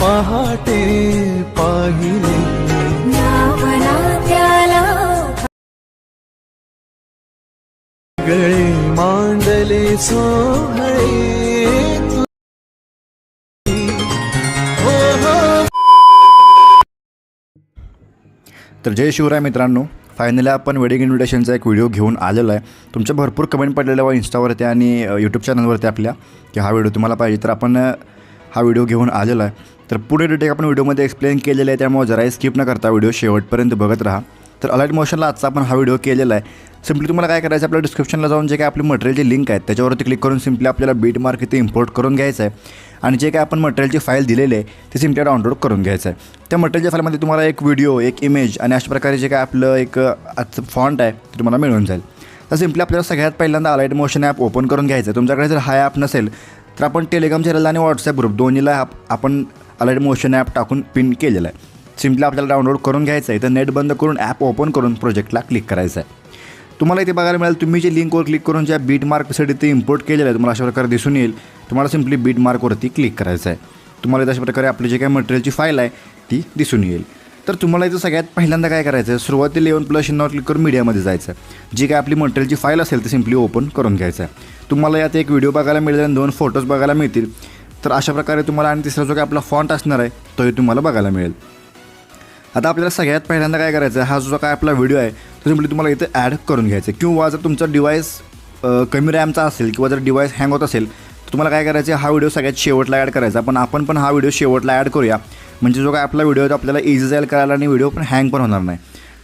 पहाटे मांडले सोहळे तू- हो, हो। तर जय शिवराय मित्रांनो फायनली आपण वेडिंग इन्व्हिटेशनचा एक व्हिडिओ घेऊन आलेला आहे. तुमच्या भरपूर कमेंट पडलेल्या व इंस्टावरती आणि यूट्यूब चॅनलवरती आपल्या की हा व्हिडिओ तुम्हाला पाहिजे. तर आपण हा व्हिडिओ घेऊन आलेला आहे. तर पुढे डिटेल आपण व्हिडिओमध्ये एक्सप्लेन केलेलं आहे त्यामुळे जराही स्किप न करता व्हिडिओ शेवटपर्यंत बघत राहा. तर अलर्ट मोशनला आजचा आपण हा व्हिडिओ केलेला आहे. सिम्पली तुम्हाला काय करायचं आहे, आपल्या डिस्क्रिप्शनला जाऊन जे काय आपले मटेरियलचे लिंक आहे त्याच्यावरती क्लिक करून सिम्पली आपल्याला बीट मार्क इथे इम्पोर्ट करून घ्यायचं आहे. आणि जे काय आपण मटेरियलची फाईल दिलेली आहे ती सिम्पली डाउनलोड करून घ्यायचं आहे. त्या मटेरियलच्या फाईलमध्ये तुम्हाला एक व्हिडिओ एक इमेज आणि अशा प्रकारे जे काय आपलं एक आजचं फॉन्ट आहे ते तुम्हाला मिळून जाईल. तर सिम्पली आपल्याला सगळ्यात पहिल्यांदा अलाईट मोशन ॲप ओपन करून घ्यायचं आहे. तुमच्याकडे जर हा ॲप नसेल तर आपण टेलिग्राम चॅनल आणि व्हॉट्सअप ग्रुप दोन्हीला ॲप आपण अलाईट मोशन ॲप टाकून पिन केलेलं आहे. सिम्पली आपल्याला डाउनलोड करून घ्यायचं आहे. तर नेट बंद करून ॲप ओपन करून प्रोजेक्टला क्लिक करायचं आहे. तुम्हाला इथे बघायला मिळेल तुम्ही जे लिंकवर क्लिक करून ज्या बीट मार्कसाठी ते इम्पोर्ट केलेलं आहे तुम्हाला अशा प्रकारे दिसून येईल. तुम्हाला सिम्पली बीट मार्कवरती क्लिक करायचं आहे. तुम्हाला इथे अशा प्रकारे आपली जे काही मटेरियलची फाईल आहे ती दिसून येईल. तर तुम्हाला इथं सगळ्यात पहिल्यांदा काय करायचं आहे सुरुवातीला येऊन प्लस चिन्हावर क्लिक करून मीडियामध्ये जायचं आहे. जी काय आपली मटेरियलची फाईल असेल ती सिम्पली ओपन करून घ्यायचं आहे. तुम्हाला यात एक व्हिडिओ बघायला मिळेल आणि दोन फोटोज बघायला मिळतील. तर अशा प्रकारे तुम्हाला आणि तिसरा जो काय आपला फॉन्ट असणार आहे तोही तुम्हाला बघायला मिळेल. आता आपल्याला सगळ्यात पहिल्यांदा काय करायचं आहे हा जो काय आपला व्हिडिओ आहे तो सिम्पली तुम्हाला इथे ॲड करून घ्यायचं आहे किंवा जर तुमचा डिवाईस कमी रॅमचा असेल किंवा जर डिवाईस हँग होत असेल तर तुम्हाला काय करायचं आहे हा व्हिडिओ सगळ्यात शेवटला ॲड करायचा. पण आपण पण हा व्हिडिओ शेवटला ॲड करूया. म्हणजे जो काय आपला व्हिडिओ आहे तो आपल्याला इझी जाईल करायला आणि व्हिडिओ पण हँग पण होणार नाही.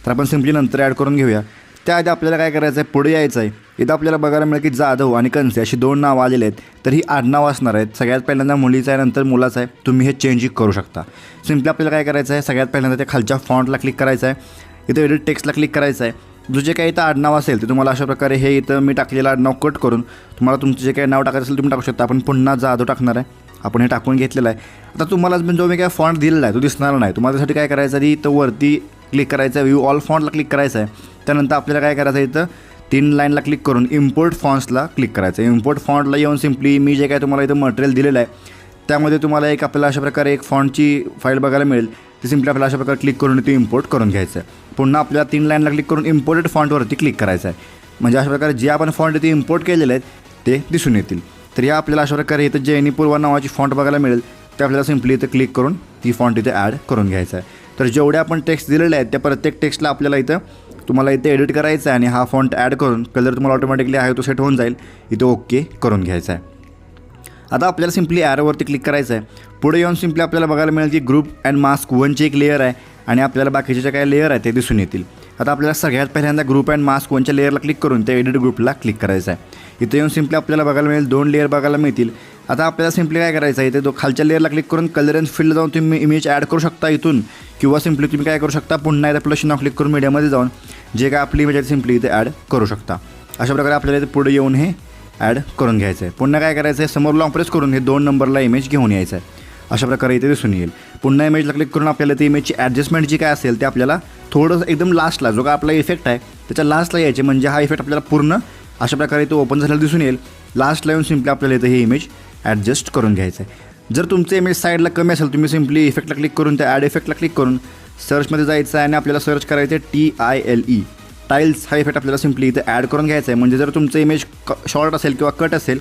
तर आपण सिम्पली नंतर ॲड करून घेऊया. त्याआधी आपल्याला काय करायचं आहे पुढे यायचं आहे इथं आपल्याला बघायला मिळेल की जाधव आणि कंसे अशी दोन नावं आलेले आहेत. तर ही आडनाव असणार आहेत. सगळ्यात पहिल्यांदा मुलीचं आहे नंतर मुलाचं आहे. तुम्ही हे चेंज करू शकता. सिम्पली आपल्याला काय करायचं आहे सगळ्यात पहिल्यांदा त्या खालच्या फॉन्टला क्लिक करायचं आहे इथं एडिट टेक्स्टला क्लिक करायचं आहे जो जे काही इथं आडनाव असेल ते तुम्हाला अशा प्रकारे हे इथं मी टाकलेलं आडनाव कट करून तुम्हाला तुमचं जे काही नाव टाकायचं असेल तुम्ही टाकू शकता. आपण पुन्हा जाधव टाकणार आहे आपण हे टाकून घेतलेलं आहे. आता तुम्हाला जो मी काय फॉन्ट दिलेला आहे तो दिसणार नाही. तुम्हाला त्यासाठी काय करायचं आहे इथं वरती क्लिक करायचं आहे व्यू ऑल फॉन्टला क्लिक करायचं आहे. त्यानंतर आपल्याला काय करायचं आहे इथं तीन लाईनला क्लिक करून इम्पोर्ट फॉन्ट्सला क्लिक करायचं आहे. इम्पोर्ट फॉन्टला येऊन सिम्पली मी जे काय तुम्हाला इथं मटेरियल दिलेलं आहे त्यामध्ये तुम्हाला एक आपल्याला अशा प्रकारे एक फॉन्टची फाईल बघायला मिळेल. ते सिम्पली आपल्याला अशा प्रकारे क्लिक करून ते इम्पोर्ट करून घ्यायचं आहे पुन्हा आपल्याला तीन लाईनला क्लिक करून इम्पोर्टेड फॉन्टवरती क्लिक करायचं आहे म्हणजे अशा प्रकारे जे आपण फॉन्ट ते इम्पोर्ट केलेले आहेत ते दिसून येतील. तर या आपल्याला अशा प्रकारे इथं जैनीपूर्वा नावाची फॉन्ट बघायला मिळेल. ते आपल्याला सिम्पली इथं क्लिक करून ती फॉन्ट इथे ॲड करून घ्यायचं आहे तर जेवढे आपण टेक्स्ट दिलेले आहेत त्या प्रत्येक टेक्स्टला आपल्याला इथं तुम्हाला इथे एडिट करायचं आहे आणि हा फॉन्ट ॲड करून कलर तुम्हाला ऑटोमॅटिकली आहे तो सेट होऊन जाईल. इथं ओके करून घ्यायचा आहे आता आपल्याला सिम्पली ॲरोवरती क्लिक करायचं आहे पुढे येऊन सिम्पली आपल्याला बघायला मिळेल की ग्रुप अँड मास्क वनची एक लेअर आहे आणि आपल्याला बाकीचे जे काही लेअर आहे ते दिसून येतील. आता आपल्याला सगळ्यात पहिल्यांदा ग्रुप अँड मास्क वनच्या लेअरला क्लिक करून त्या एडिट ग्रुपला क्लिक करायचं आहे. इथे येऊन सिम्पली आपल्याला बघायला मिळेल दोन लेअर बघायला मिळतील. आता आपल्याला सिम्पली काय करायचं आहे? इथे तो खालच्या लेअरला क्लिक करून कलर अँड फील्ड जाऊन तुम्ही इमेज ॲड करू शकता इथून. किंवा सिम्पली तुम्ही काय करू शकता? पुन्हा एकदा प्लस नाव क्लिक करून मीडियामध्ये जाऊन जे काय आपली इमेज आहे सिम्पली इथे ॲड करू शकता. अशा प्रकारे आपल्याला इथे पुढे येऊन हे ॲड करून घ्यायचं आहे. पुन्हा काय करायचं आहे? समोर लॉंग प्रेस करून हे दोन नंबरला इमेज घेऊन यायचं आहे. अशा प्रकारे इथे दिसून येईल. पुन्हा इमेजला क्लिक करून आपल्याला ती इमेजची ॲडजस्टमेंट जी काय असेल ते आपल्याला थोडंसं एकदम लास्टला जो काय आपला इफेक्ट आहे त्याच्या लास्टला यायचे म्हणजे हा इफेक्ट आपल्याला पूर्ण अशा प्रकारे तो ओपन झालेला दिसून येईल. लास्टला येऊन सिम्पली आपल्याला इथे ही इमेज ॲडजस्ट करून घ्यायचं आहे. जर तुमचं इमेज साईडला कमी असेल तुम्ही सिम्पली इफेक्टला क्लिक करून त्या ॲड इफेक्टला क्लिक करून सर्चमध्ये जायचं आहे आणि आपल्याला सर्च करायचं आहे T I L E tiles हा इफेक्ट आपल्याला सिम्पली इथे ॲड करून घ्यायचा आहे. म्हणजे जर तुमचं इमेज क शॉर्ट असेल किंवा कट असेल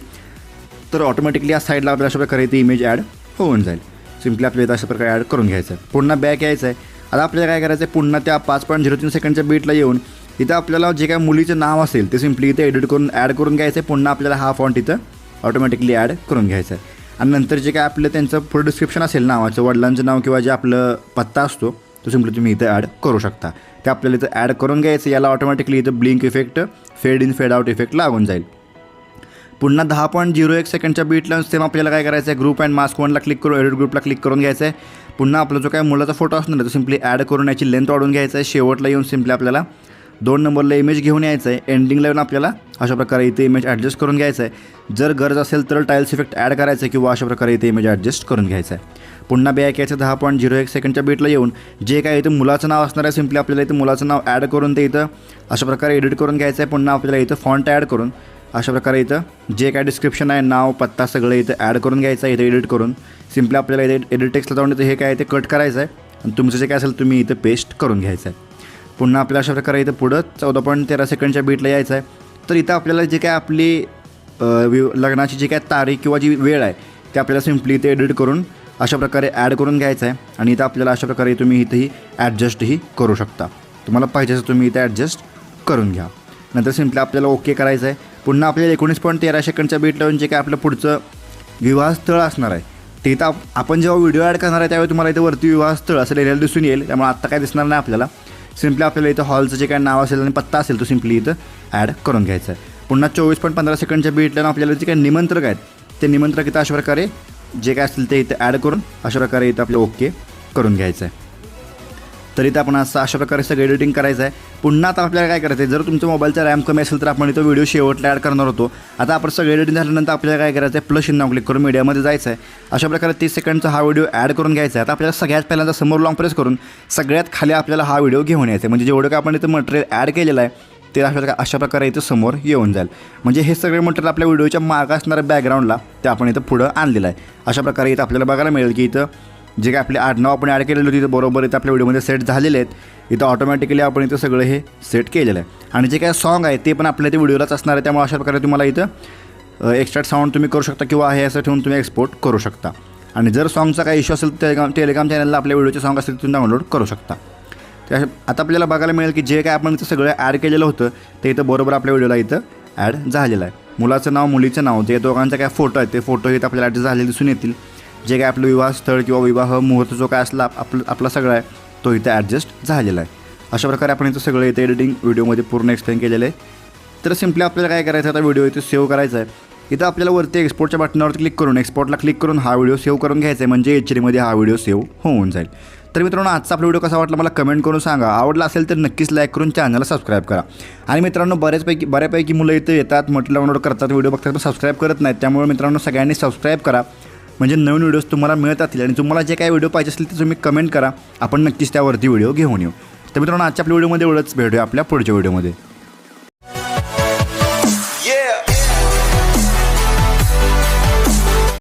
तर ऑटोमॅटिकली या साईडला आपल्याला अशा प्रकारे ती इमेज ॲड होऊन जाईल. सिम्पली आपल्याला इथं अशा प्रकारे ॲड करून घ्यायचं आहे. पुन्हा बॅक यायचं आहे. आता आपल्याला काय करायचं आहे? पुन्हा त्या पाच पॉईंट झिरो तीन सेकंडच्या बीटला येऊन इथं आपल्याला जे काय मुलीचं नाव असेल ते सिम्पली इथे एडिट करून ॲड करून घ्यायचं आहे. पुन्हा आपल्याला हा फॉन्ट इथं ऑटोमॅटिकली ॲड करून घ्यायचं आहे. आणि नंतर जे काय आपलं त्यांचं पुढं डिस्क्रिप्शन असेल नावाचं वडिलांचं नाव किंवा जे आपलं पत्ता असतो तो सिम्पली तुम्ही इथं ॲड करू शकता. ते आपल्याला इथं ॲड करून घ्यायचं याला ऑटोमॅटिकली इथं blink effect fade in fade out effect लागून जाईल. पुन्हा दहा पॉईंट झिरो एक सेकंडच्या बीटला सेम आपल्याला काय करायचं आहे ग्रुप अँड मास्क वनला क्लिक करून एडिट ग्रुपला क्लिक करून घ्यायचं आहे पुन्हा आपला जो काय मुलाचा फोटो असणार आहे तो सिम्पली ॲड करून याची लेंथ वाढून घ्यायचा आहे शेवटला येऊन सिम्पली आपल्याला दोन नंबरला इमेज घेऊन यायचं आहे एंडिंगला येऊन आपल्याला अशा प्रकारे इथे इमेज ॲडजस्ट करून घ्यायचं आहे जर गरज असेल तर टाईल्स इफेक्ट ॲड करायचं आहे किंवा अशा प्रकारे इथे इमेज ॲडजस्ट करून घ्यायचं आहे पुन्हा बॅक यायचं दहा पॉईंट झिरो एक सेकंडच्या बीटला येऊन जे काय इथं मुलाचं नाव असणार आहे सिम्पली आपल्याला इथं मुलाचं नाव ॲड करून ते इथं अशा प्रकारे एडिट करून घ्यायचं आहे पुन्हा आपल्याला इथं फॉन्ट ॲड करून अशा प्रकारे इथं जे काय डिस्क्रिप्शन आहे नाव पत्ता सगळं इथं ॲड करून घ्यायचं आहे इथं एडिट करून. सिम्पली आपल्याला इथे एडिट टेक्स्टला जाऊन इथं हे काय ते कट करायचं आहे. आणि तुमचं जे काय असेल तुम्ही इथं पेस्ट करून घ्यायचं आहे. पुन्हा आपल्याला अशा प्रकारे इथं पुढं चौदा पॉईंट तेरा सेकंडच्या बीटला यायचं आहे. तर इथं आपल्याला जे काय आपली वि लग्नाची जी काय तारीख किंवा जी वेळ आहे ते आपल्याला सिम्पली इथे एडिट करून अशा प्रकारे ॲड करून घ्यायचं आहे. आणि इथं आपल्याला अशा प्रकारे तुम्ही इथंही ॲडजस्टही करू शकता. तुम्हाला पाहिजे असं तुम्ही इथे ॲडजस्ट करून घ्या. नंतर सिम्पली आपल्याला ओके करायचं आहे. पुन्हा आपल्याला एकोणीस पॉईंट तेरा सेकंडच्या बीट लावून जे काय आपलं पुढचं विवाहस्थळ असणार आहे ते तर आप- आपण जेव्हा व्हिडिओ ॲड करणार आहे त्यावेळी तुम्हाला इथं वरती विवाहस्थळ असं लिहिलेलं दिसून येईल. त्यामुळे आत्ता काय दिसणार नाही आपल्याला. सिम्पली आपल्याला इथं हॉलचं जे काय नाव असेल आणि पत्ता असेल तो सिम्पली इथं ॲड करून घ्यायचा आहे. पुन्हा चोवीस पॉईंट पंधरा सेकंडच्या बीटला आपल्याला जे काही निमंत्रक आहेत ते निमंत्रक इथं अशा प्रकारे जे काय असतील ते इथं ॲड करून अशा प्रकारे इथं आपलं ओके करून घ्यायचं आहे. तर इथं आपण असं अशा प्रकारे सगळं एडिटिंग करायचं आहे. पुन्हा आता आपल्याला काय करायचं आहे जर तुमच्या मोबाईलचा रॅम कमी असेल तर आपण इथं व्हिडिओ शेवटला ॲड करणार होतो. आता आपण सगळं एडिटिंग झाल्यानंतर आपल्याला काय करायचं आहे प्लस चिन्ह क्लिक करून मीडियामध्ये जायचं आहे. अशा प्रकारे तीस सेकंडचा हा व्हिडिओ ॲड करून घ्यायचा आहे. आता आपल्याला सगळ्यात पहिल्यांदा समोर लॉंग प्रेस करून सगळ्यात खाली आपल्याला हा व्हिडिओ घेऊन यायचा आहे. म्हणजे जेवढं काय आपण इथं मटेरियल ॲड केलेलं आहे ते आपल्याला अशा प्रकारे इथं समोर येऊन जाईल. म्हणजे हे सगळे मटेरियल आपल्या व्हिडिओच्या मागं असणाऱ्या बॅकग्राऊंडला ते आपण इथं पुढं आणलेलं आहे. अशा प्रकारे इथं आपल्याला बघायला मिळेल की इथं जे काय आपले आडनाव आपण ॲड केलेली होती तिथं बरोबर इथं आपल्या व्हिडिओमध्ये सेट झालेले आहेत. इथं ऑटोमॅटिकली आपण इथं सगळं हे सेट केलेलं आहे. आणि जे काय सॉन्ग आहे ते पण आपल्या इथे व्हिडिओलाच असणार आहे. त्यामुळे अशा प्रकारे तुम्हाला इथं एक्स्ट्रा साऊंड तुम्ही करू शकता किंवा हे असं ठेवून तुम्ही एक्सपोर्ट करू शकता. आणि जर सॉंगचा काही इश्यू असेल तर टेलिग्राम टेलिग्राम चॅनलला आपल्या व्हिडिओचे सॉंग असतील तुम्ही डाउनलोड करू शकता. त्या आता आपल्याला बघायला मिळेल की जे काय आपण इथं सगळं ॲड केलेलं होतं ते इथं बरोबर आपल्या व्हिडिओला इथं ॲड झालेलं आहे. मुलाचं नाव मुलीचं नाव जे दोघांचा काय फोटो आहे ते फोटो इथं आपल्याला ॲड झालेले दिसून येतील. जे काय आपलं विवाह स्थळ किंवा विवाह मुहूर्त जो काय असला आपलं आपला सगळा आहे तो इथे ॲडजस्ट झालेला आहे. अशा प्रकारे आपण इथं सगळं इथे एडिटिंग व्हिडिओमध्ये पूर्ण एक्सप्लेन केलेलं आहे. तर सिम्पली आपल्याला काय करायचं आहे आता व्हिडिओ इथे सेव्ह करायचा आहे. इथं आपल्याला वरती एक्सपोर्टच्या बटनावरती क्लिक करून एक्सपोर्टला क्लिक करून हा व्हिडिओ सेव्ह करून घ्यायचा आहे म्हणजे एच डीमध्ये हा व्हिडिओ सेव्ह होऊन जाईल. तर मित्रांनो आजचा आपला व्हिडिओ कसा वाटला मला कमेंट करून सांगा. आवडला असेल तर नक्कीच लाईक करून चॅनलला सबस्क्राईब करा. आणि मित्रांनो बऱ्याचपैकी बऱ्यापैकी मुलं इथं येतात म्हटलं डाउनलोड करतात व्हिडिओ बघतात पण सबस्क्राईब करत नाहीत. त्यामुळे मित्रांनो सगळ्यांनी सबस्क्राईब करा. म्हणजे नवीन व्हिडिओज तुम्हाला मिळत असतील आणि तुम्हाला जे काही व्हिडिओ पाहिजे असेल ते तुम्ही कमेंट करा. आपण नक्कीच त्यावरती व्हिडिओ घेऊन येऊ. तर मित्रांनो आजच्या आपल्या व्हिडिओमध्ये एवढंच. भेटूया आपल्या पुढच्या व्हिडिओमध्ये